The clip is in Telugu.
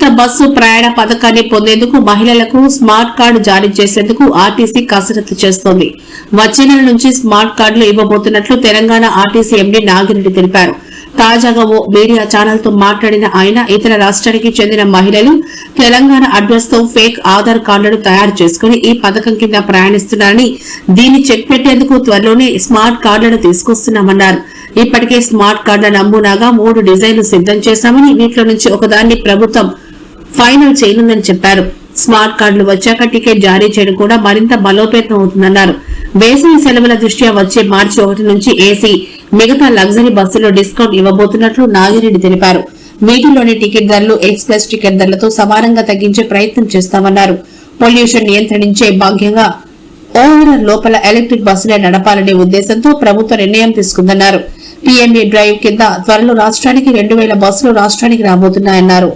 ఉచిత బస్సు ప్రయాణ పథకాన్ని పొందేందుకు మహిళలకు స్మార్ట్ కార్డు జారీ చేసేందుకు ఆర్టీసీ కసరత్తు చేస్తోంది. వచ్చే నెల నుంచి స్మార్ట్ కార్డులు ఇవ్వబోతున్నట్లు తెలంగాణ ఆర్టీసీ ఎండీ నాగిరెడ్డి తెలిపారు. తాజాగా ఓ మీడియా ఛానల్తో మాట్లాడిన ఆయన ఇతర రాష్ట్రానికి చెందిన మహిళలు తెలంగాణ అడ్రస్తో ఫేక్ ఆధార్ కార్డులను తయారు చేసుకుని ఈ పథకం కింద ప్రయాణిస్తున్నారని దీన్ని చెక్ పెట్టేందుకు త్వరలోనే స్మార్ట్ కార్డులను తీసుకొస్తున్నామన్నారు. ఇప్పటికే స్మార్ట్ కార్డుల నమూనాగా మూడు డిజైన్లు సిద్ధం చేశామని వీటిలో నుంచి ఒకదాన్ని ప్రభుత్వం ఫైనల్ చేయనుందని చెప్పారు. స్మార్ట్ కార్డులు వచ్చాక టికెట్ జారీ చేయడం కూడా మరింత బలోపేతం అవుతుందన్నారు. వేసవి సెలవుల దృష్ట్యా వచ్చే మార్చి ఒకటి నుంచి ఏసీ మిగతా లగ్జరీ బస్సుల్లో డిస్కౌంట్ ఇవ్వబోతున్నట్లు నాగిరెడ్డి తెలిపారు. వీటిలోని టికెట్ ధరలు ఎక్స్ప్రెస్ టికెట్ ధరలతో సమానంగా తగ్గించే ప్రయత్నం చేస్తామన్నారు. పొల్యూషన్ నియంత్రించే భాగ్యంగా ఓవరాల్ లోపల ఎలక్ట్రిక్ బస్సులే నడపాలనే ఉద్దేశంతో ప్రభుత్వ నిర్ణయం తీసుకుందన్నారు. పీఎంఏ డ్రైవ్ కింద త్వరలో రాష్ట్రానికి రెండు వేల బస్సులు రాష్ట్రానికి రాబోతున్నాయన్నారు.